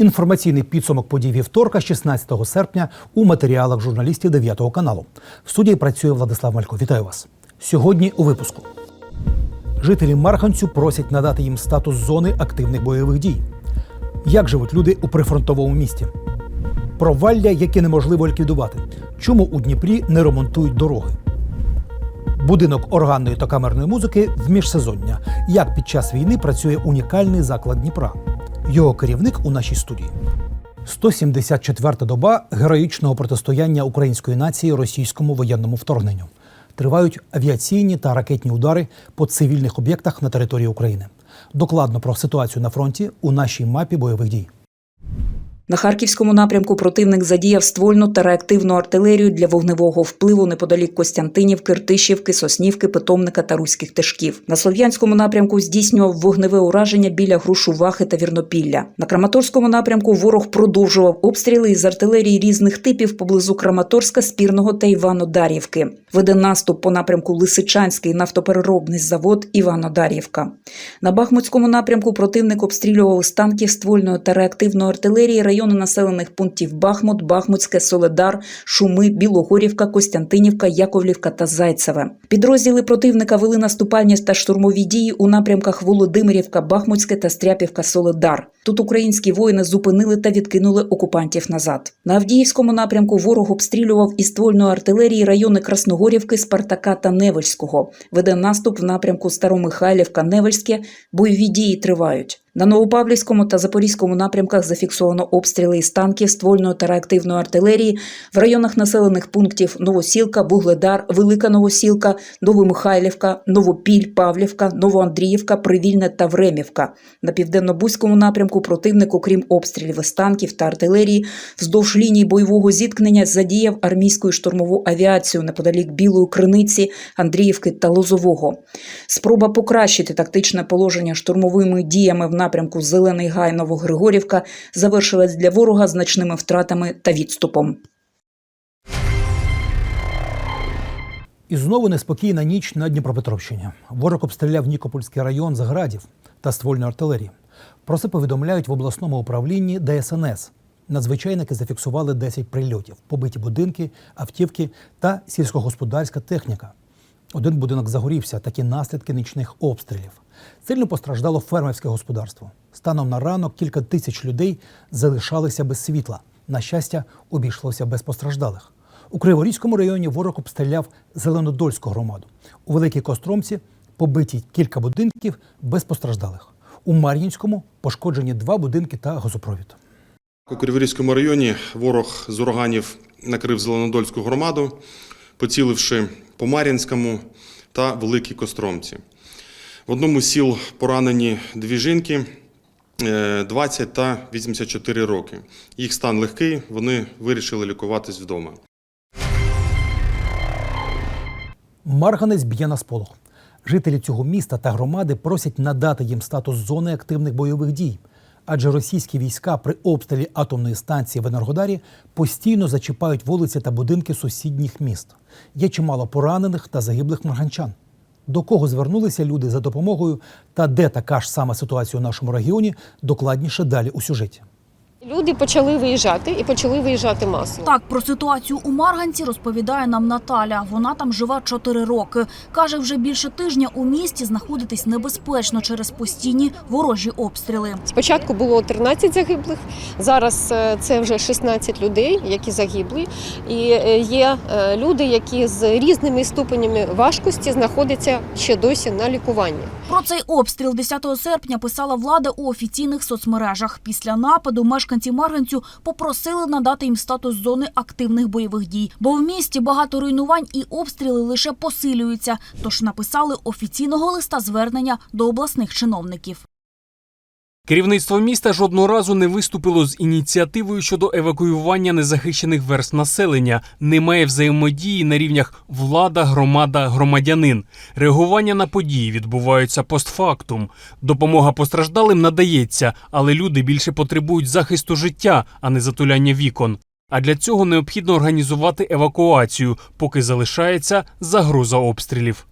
Інформаційний підсумок подій вівторка, 16 серпня, у матеріалах журналістів 9 каналу. В студії працює Владислав Малько. Вітаю вас. Сьогодні у випуску. Жителі Марханцю просять надати їм статус зони активних бойових дій. Як живуть люди у прифронтовому місті? Провалля, яке неможливо ліквідувати. Чому у Дніпрі не ремонтують дороги? Будинок органної та камерної музики в міжсезоння. Як під час війни працює унікальний заклад Дніпра? Його керівник у нашій студії. 174-та доба героїчного протистояння української нації російському воєнному вторгненню. Тривають авіаційні та ракетні удари по цивільних об'єктах на території України. Докладно про ситуацію на фронті у нашій мапі бойових дій. На харківському напрямку противник задіяв ствольну та реактивну артилерію для вогневого впливу неподалік Костянтинівки, Ртищівки, Соснівки, Питомника та Руських Тишків. На слов'янському напрямку здійснював вогневе ураження біля Грушувахи та Вірнопілля. На Краматорському напрямку ворог продовжував обстріли із артилерії різних типів поблизу Краматорська, Спірного та Івано-Дар'ївки. Веде наступ по напрямку Лисичанський нафтопереробний завод Івано-Дар'ївка. На Бахмутському напрямку противник обстрілював з танків ствольної та реактивної артилерії райони населених пунктів Бахмут, Бахмутське, Соледар, Шуми, Білогорівка, Костянтинівка, Яковлівка та Зайцеве. Підрозділи противника вели наступальні та штурмові дії у напрямках Володимирівка, Бахмутське та Стряпівка, Соледар. Тут українські воїни зупинили та відкинули окупантів назад. На Авдіївському напрямку ворог обстрілював із ствольної артилерії райони Красногорівки, Спартака та Невельського. Веде наступ в напрямку Старомихайлівка, Невельське. Бойові дії тривають. На Новопавлівському та Запорізькому напрямках зафіксовано обстріли із танків, ствольної та реактивної артилерії в районах населених пунктів Новосілка, Бугледар, Велика Новосілка, Новомихайлівка, Новопіль, Павлівка, Новоандріївка, Привільне та Времівка. На південно-бузькому напрямку противник, окрім обстрілів із танків та артилерії, вздовж лінії бойового зіткнення задіяв армійську штурмову авіацію неподалік Білої Криниці, Андріївки та Лозового. Спроба покращити тактичне положення штурмовими діями в напрямку Зелений Гай Новогригорівка завершилась для ворога значними втратами та відступом. І знову неспокійна ніч на Дніпропетровщині. Ворог обстріляв Нікопольський район з градів та ствольної артилерії. Про це повідомляють в обласному управлінні ДСНС. Надзвичайники зафіксували 10 прильотів, побиті будинки, автівки та сільськогосподарська техніка. Один будинок загорівся, такі наслідки нічних обстрілів. Сильно постраждало фермерське господарство. Станом на ранок кілька тисяч людей залишалися без світла. На щастя, обійшлося без постраждалих. У Криворізькому районі ворог обстріляв Зеленодольську громаду. У Великій Костромці побиті кілька будинків без постраждалих. У Мар'їнському пошкоджені два будинки та газопровід. У Криворізькому районі ворог з ураганів накрив Зеленодольську громаду, поціливши по Мар'їнському та Великій Костромці. В одному з сіл поранені дві жінки е, 20 та 84 роки. Їх стан легкий, вони вирішили лікуватись вдома. Марганець б'є на сполох. Жителі цього міста та громади просять надати їм статус зони активних бойових дій, адже російські війська при обстрілі атомної станції в Енергодарі постійно зачіпають вулиці та будинки сусідніх міст. Є чимало поранених та загиблих марганчан. До кого звернулися люди за допомогою та де така ж сама ситуація у нашому регіоні, докладніше далі у сюжеті. Люди почали виїжджати і почали виїжджати масово. Так про ситуацію у Марганці розповідає нам Наталя. Вона там живе 4 роки. Каже, вже більше тижня у місті знаходитись небезпечно через постійні ворожі обстріли. Спочатку було 13 загиблих, зараз е, це вже 16 людей, які загибли. І е, є е, люди, які з різними ступенями важкості знаходяться ще досі на лікуванні. Про цей обстріл 10 серпня писала влада у офіційних соцмережах. Після нападу мешканці Марганцю попросили надати їм статус зони активних бойових дій, бо в місті багато руйнувань і обстріли лише посилюються. Тож написали офіційного листа звернення до обласних чиновників. Керівництво міста жодного разу не виступило з ініціативою щодо евакуювання незахищених верст населення. Немає взаємодії на рівнях влада, громада, громадянин. Реагування на події відбуваються постфактум. Допомога постраждалим надається, але люди більше потребують захисту життя, а не затуляння вікон. А для цього необхідно організувати евакуацію, поки залишається загроза обстрілів.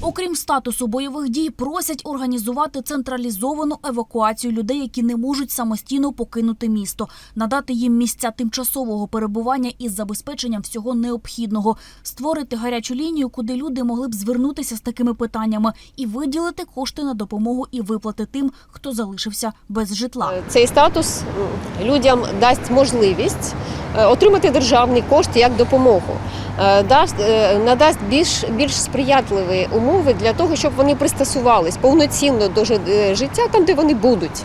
Окрім статусу бойових дій, просять організувати централізовану евакуацію людей, які не можуть самостійно покинути місто, надати їм місця тимчасового перебування із забезпеченням всього необхідного, створити гарячу лінію, куди люди могли б звернутися з такими питаннями, і виділити кошти на допомогу і виплати тим, хто залишився без житла. Цей статус людям дасть можливість отримати державний кошт як допомогу, Е, дасть, е, надасть більш, більш сприятливі умови для того, щоб вони пристосувались повноцінно до жи- е, життя там, де вони будуть.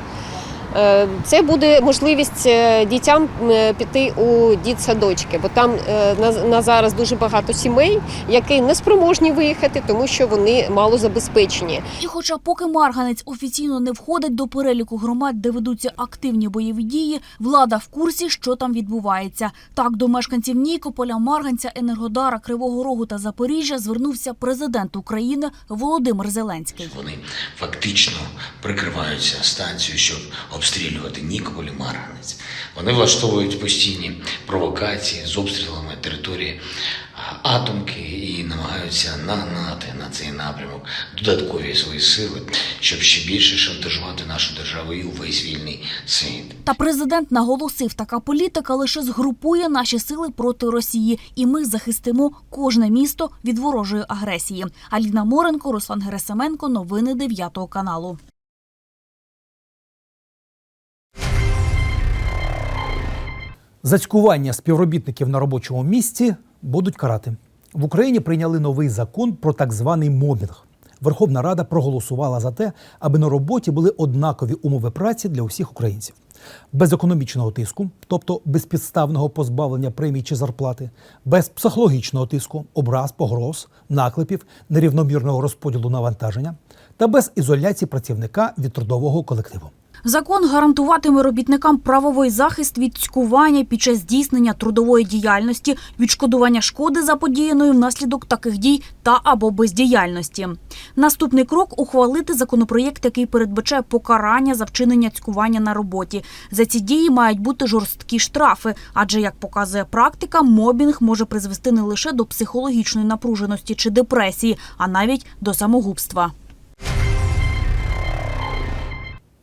Е, Це буде можливість е, дітям е, піти у дітсадочки, бо там на, на зараз дуже багато сімей, які не спроможні виїхати, тому що вони мало забезпечені. І хоча поки Марганець офіційно не входить до переліку громад, де ведуться активні бойові дії, влада в курсі, що там відбувається. Так, до мешканців Нікополя, Марганця, Енергодара, Кривого Рогу та Запоріжжя звернувся президент України Володимир Зеленський. Вони фактично прикриваються станцією, щоб обстрілювати Нікополь і Марганець. Вони влаштовують постійні провокації з обстрілами території атомки і намагаються нагнати на цей напрямок додаткові свої сили, щоб ще більше шантажувати нашу державу і увесь вільний світ. Та президент наголосив, така політика лише згрупує наші сили проти Росії, і ми захистимо кожне місто від ворожої агресії. Аліна Моренко, Руслан Герасименко. Новини 9 каналу. Зацькування співробітників на робочому місці будуть карати. В Україні прийняли новий закон про так званий мобінг. Верховна Рада проголосувала за те, аби на роботі були однакові умови праці для усіх українців, без економічного тиску, тобто безпідставного позбавлення премій чи зарплати, без психологічного тиску, образ, погроз, наклепів, нерівномірного розподілу навантаження та без ізоляції працівника від трудового колективу. Закон гарантуватиме робітникам правовий захист від цькування під час здійснення трудової діяльності, відшкодування шкоди заподіяної внаслідок таких дій та або бездіяльності. Наступний крок ухвалити законопроєкт, який передбачає покарання за вчинення цькування на роботі. За ці дії мають бути жорсткі штрафи, адже як показує практика, мобінг може призвести не лише до психологічної напруженості чи депресії, а навіть до самогубства.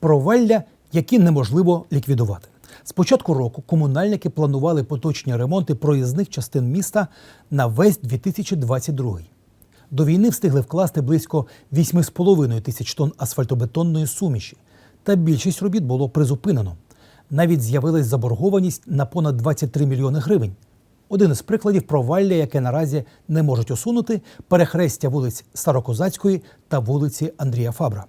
Провалля, які неможливо ліквідувати. З початку року комунальники планували поточні ремонти проїзних частин міста на весь 2022. До війни встигли вкласти близько 8,5 тисяч тонн асфальтобетонної суміші, та більшість робіт було призупинено. Навіть з'явилась заборгованість на понад 23 мільйони гривень. Один із прикладів провалля, яке наразі не можуть усунути, перехрестя вулиць Старокозацької та вулиці Андрія Фабра.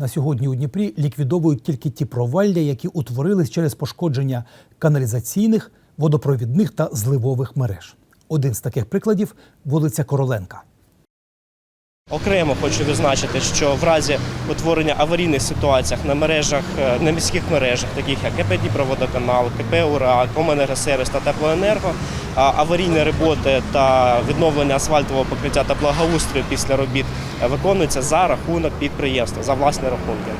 На сьогодні у Дніпрі ліквідовують тільки ті провалля, які утворились через пошкодження каналізаційних, водопровідних та зливових мереж. Один з таких прикладів вулиця Короленка. Окремо хочу відзначити, що в разі утворення аварійних ситуаціях на мережах, е, на міських мережах, таких як КП Дніпроводоканал, КП УРА, Коменергосервіс та Теплоенерго, аварійні роботи та відновлення асфальтового покриття та благоустрою після робіт е, виконуються за рахунок підприємства, за власні рахунки.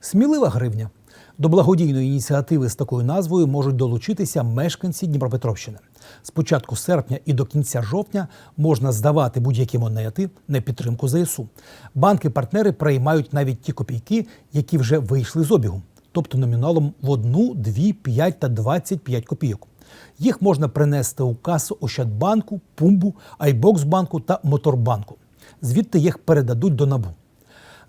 Смілива гривня. До благодійної ініціативи з такою назвою можуть долучитися мешканці Дніпропетровщини. З початку серпня і до кінця жовтня можна здавати будь-які монети на підтримку ЗСУ. Банки-партнери приймають навіть ті копійки, які вже вийшли з обігу, тобто номіналом в 1, 2, 5 та 25 копійок. Їх можна принести у касу Ощадбанку, Пумбу, Айбоксбанку та Моторбанку. Звідти їх передадуть до НАБУ.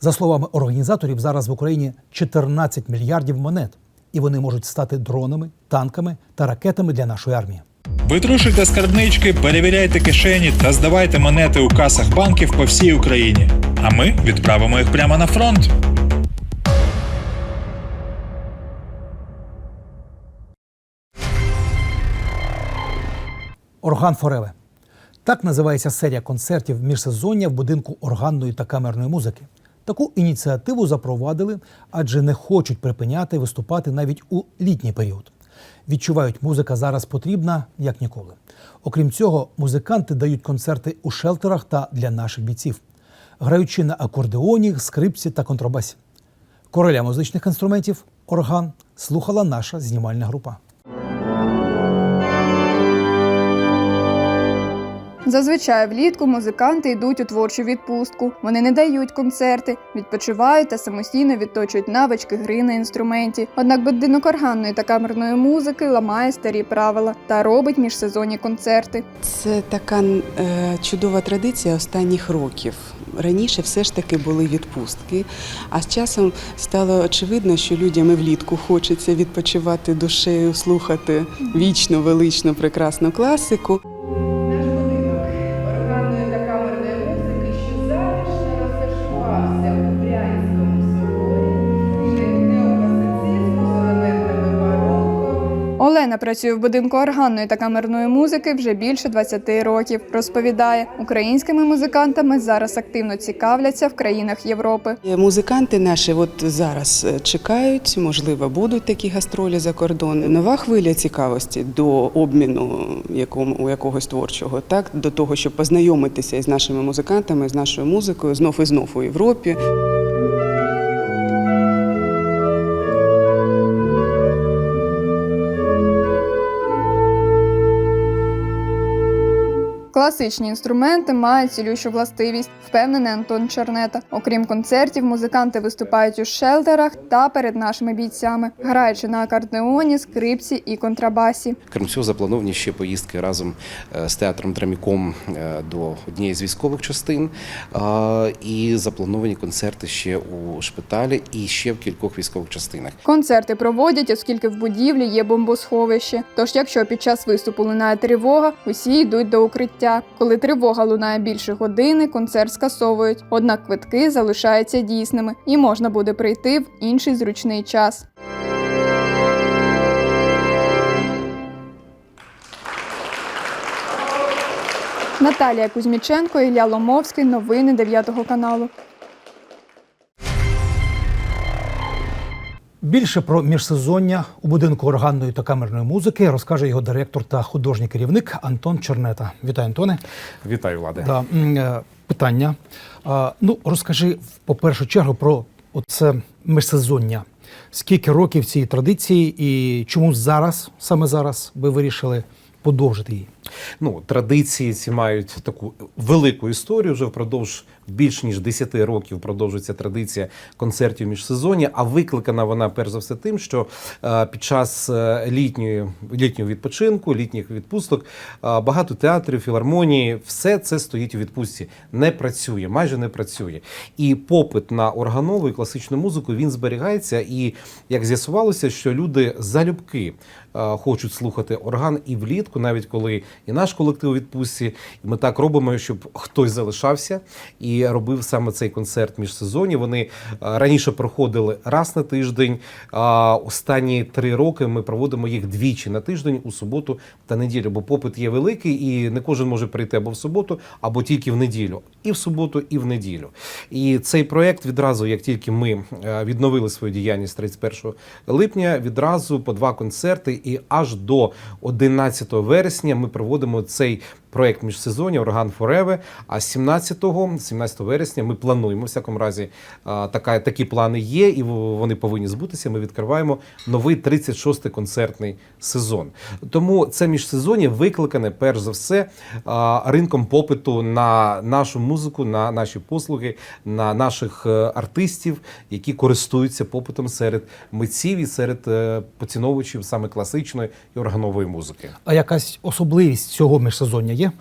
За словами організаторів, зараз в Україні 14 мільярдів монет, і вони можуть стати дронами, танками та ракетами для нашої армії. Витрушуйте скарбнички, перевіряйте кишені та здавайте монети у касах банків по всій Україні. А ми відправимо їх прямо на фронт. Орган Фореве. Так називається серія концертів міжсезоння в будинку органної та камерної музики. Таку ініціативу запровадили, адже не хочуть припиняти виступати навіть у літній період. Відчувають, музика зараз потрібна як ніколи. Окрім цього, музиканти дають концерти у шелтерах та для наших бійців, граючи на акордеоні, скрипці та контрабасі. Короля музичних інструментів орган слухала наша знімальна група. Зазвичай влітку музиканти йдуть у творчу відпустку. Вони не дають концерти, відпочивають та самостійно відточують навички гри на інструменті. Однак будинок органної та камерної музики ламає старі правила та робить міжсезонні концерти. Це така е, чудова традиція останніх років. Раніше все ж таки були відпустки, а з часом стало очевидно, що людям і влітку хочеться відпочивати душею, слухати вічну, величну, прекрасну класику. Олена працює в будинку органної та камерної музики вже більше 20 років. Розповідає, українськими музикантами зараз активно цікавляться в країнах Європи. Музиканти наші от зараз е, чекають, можливо, будуть такі гастролі за кордон. Нова хвиля цікавості до обміну якому, у якогось творчого, так до того, щоб познайомитися із нашими музикантами, з нашою музикою знов і знов у Європі. Класичні інструменти мають цілющу властивість, впевнений Антон Чернета. Окрім концертів, музиканти виступають у шелтерах та перед нашими бійцями, граючи на акордеоні, скрипці і контрабасі. Крім цього, заплановані ще поїздки разом е, з театром Драміком е, до однієї з військових частин. е, І заплановані концерти ще у шпиталі і ще в кількох військових частинах. Концерти проводять, оскільки в будівлі є бомбосховище. Тож, якщо під час виступу лунає тривога, усі йдуть до укриття. Коли тривога лунає більше години, концерт скасовують. Однак квитки залишаються дійсними і можна буде прийти в інший зручний час. Наталія Кузьміченко, Ілля Ломовський. Новини 9 каналу. Більше про міжсезоння у будинку органної та камерної музики розкаже його директор та художній керівник Антон Чернета. Вітаю, Антоне. Вітаю, Влади. Да, е, питання. Ну, розкажи по першу чергу про оце міжсезоння. Скільки років цієї традиції і чому зараз, саме зараз, ви вирішили подовжити її? Ну, традиції ці мають таку велику історію. Вже впродовж більш ніж 10 років продовжується традиція концертів міжсезоння. А викликана вона перш за все тим, що е, під час е, літньої літнього відпочинку, літніх відпусток, е, багато театрів, філармонії, все це стоїть у відпустці, не працює, майже не працює. І попит на органову і класичну музику він зберігається. І як з'ясувалося, що люди залюбки хочуть слухати орган і влітку, навіть коли і наш колектив у відпустці, ми так робимо, щоб хтось залишався і робив саме цей концерт міжсезонні. Вони е, раніше проходили раз на тиждень. А останні три роки ми проводимо їх двічі на тиждень у суботу та неділю, бо попит є великий, і не кожен може прийти або в суботу, або тільки в неділю, і в суботу, і в неділю. І цей проект відразу, як тільки ми е, відновили свою діяльність 31 липня, відразу по два концерти, і аж до 11 вересня ми проводимо цей проект міжсезоння Орган Фореве. А 17-го, 17 вересня, ми плануємо в всякому разі така, такі плани є, і вони повинні збутися. Ми відкриваємо новий 36-й концертний сезон. Тому це міжсезоння викликане перш за все ринком попиту на нашу музику, на наші послуги, на наших е, артистів, які користуються попитом серед митців і серед е, поціновувачів саме класичної і органової музики. А якась особливість цього міжсезоння є?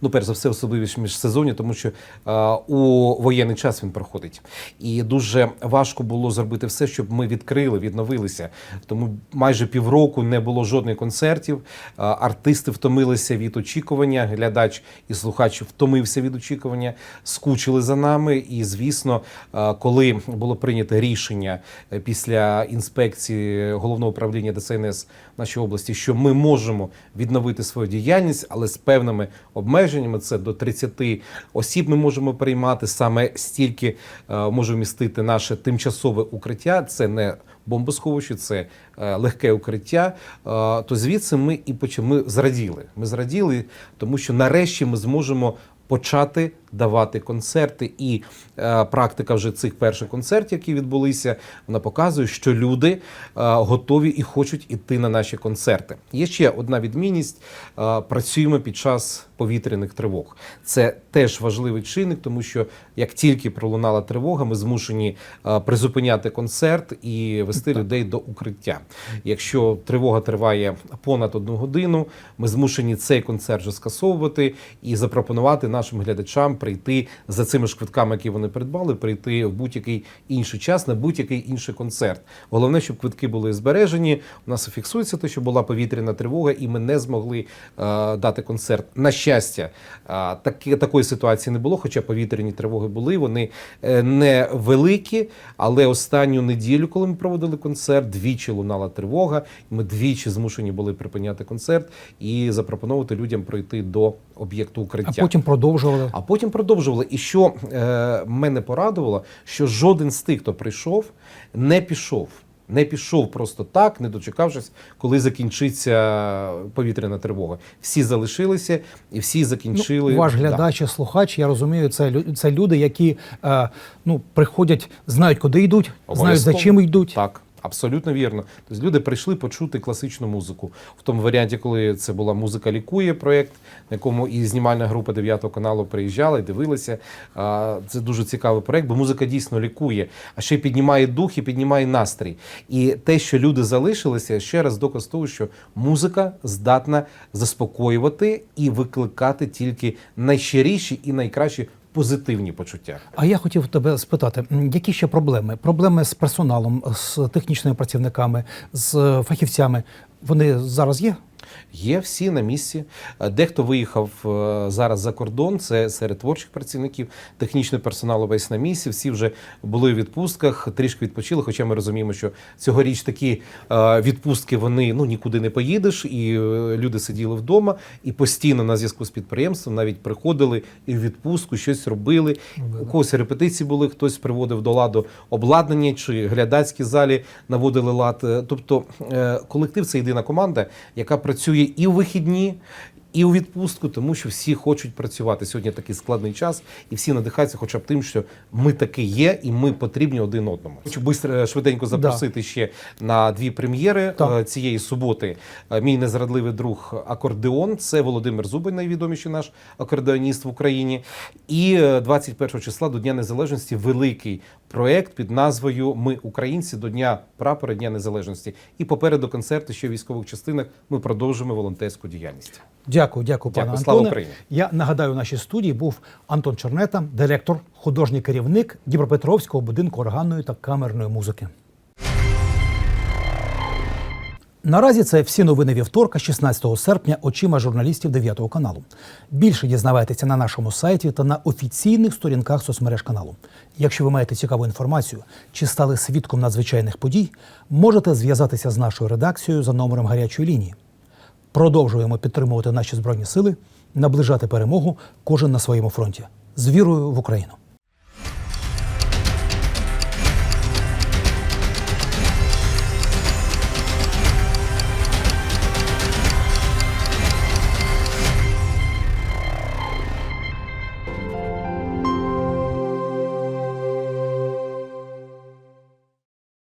Ну, перш за все, особливість міжсезоння, тому що е, у воєнний час він проходить. І дуже важко було зробити все, щоб ми відкрили, відновилися. Тому майже півроку не було жодних концертів. Е, артисти втомилися від очікування, глядач і слухач втомився від очікування, скучили за нами. І, звісно, е, коли було прийнято рішення е, після інспекції головного управління ДСНС в нашій області, що ми можемо відновити свою діяльність, але з певними обмеженнями. Це до 30 осіб ми можемо приймати саме стільки е, може вмістити наше тимчасове укриття. Це не бомбосховище, це е, легке укриття. Е, то звідси ми і почали. Ми зраділи. Ми зраділи, тому що нарешті ми зможемо почати давати концерти. І е, практика вже цих перших концертів, які відбулися, вона показує, що люди е, готові і хочуть іти на наші концерти. Є ще одна відмінність: е, працюємо під час повітряних тривог. Це теж важливий чинник, тому що як тільки пролунала тривога, ми змушені е, призупиняти концерт і вести людей до укриття. Якщо тривога триває понад одну годину, ми змушені цей концерт вже скасовувати і запропонувати нашим глядачам прийти за цими ж квитками, які вони придбали, прийти в будь-який інший час на будь-який інший концерт. Головне, щоб квитки були збережені. У нас фіксується те, що була повітряна тривога, і ми не змогли е, дати концерт. На щастя, е, такі, такої ситуації не було, хоча повітряні тривоги були. Вони е, не великі, але останню неділю, коли ми проводили концерт, двічі лунала тривога. Ми двічі змушені були припиняти концерт і запропонувати людям пройти до об'єкту А укриття. потім продовжували. А потім продовжували. І що е, мене порадувало, що жоден з тих, хто прийшов, не пішов. Не пішов просто так, не дочекавшись, коли закінчиться повітряна тривога. Всі залишилися і всі закінчили. Ну, ваш глядач і слухач, я розумію, це, це люди, які е, ну, приходять, знають, куди йдуть, знають, за чим йдуть. Так, абсолютно вірно. Тобто люди прийшли почути класичну музику. В тому варіанті, коли це була музика лікує проєкт, на якому і знімальна група 9 каналу приїжджала і дивилася. Це дуже цікавий проєкт, бо музика дійсно лікує, а ще й піднімає дух і піднімає настрій. І те, що люди залишилися, ще раз доказ того, що музика здатна заспокоювати і викликати тільки найщиріші і найкращі позитивні почуття. А я хотів тебе спитати, які ще проблеми? Проблеми з персоналом, з технічними працівниками, з е, фахівцями. Вони зараз є? Є всі на місці. Е, Дехто виїхав е, зараз за кордон. Це серед творчих працівників, технічний персонал весь на місці. Всі вже були в відпустках, трішки відпочили. Хоча ми розуміємо, що цьогоріч такі е, відпустки вони ну нікуди не поїдеш, і люди сиділи вдома і постійно на зв'язку з підприємством навіть приходили і в відпустку щось робили. У когось репетиції були, хтось приводив до ладу обладнання чи глядацькі залі наводили лад. Тобто колектив це єдина команда, яка працює і у вихідні. І у відпустку, тому що всі хочуть працювати. Сьогодні такий складний час, і всі надихаються хоча б тим, що ми таки є, і ми потрібні один одному. Хочу бистро, швиденько запросити ще на дві прем'єри Так. е, цієї суботи. Е, Мій незрадливий друг акордеон. Це Володимир Зубань, найвідоміший наш акордеоніст в Україні. І е, 21 числа до Дня Незалежності великий проект під назвою Ми українці до Дня прапора Дня Незалежності. І попереду концерти що в військових частинах. Ми продовжимо волонтерську діяльність. Дякую, дякую, пане Дякую. Слава Антоне. Україні. Я нагадаю, в нашій студії був Антон Чернета, директор, художній керівник Дніпропетровського будинку органної та камерної музики. Наразі це всі новини вівторка, 16 серпня, очима журналістів 9 каналу. Більше дізнавайтеся на нашому сайті та на офіційних сторінках соцмереж каналу. Якщо ви маєте цікаву інформацію чи стали свідком надзвичайних подій, можете зв'язатися з нашою редакцією за номером гарячої лінії. Продовжуємо підтримувати наші збройні сили, наближати перемогу кожен на своєму фронті з вірою в Україну.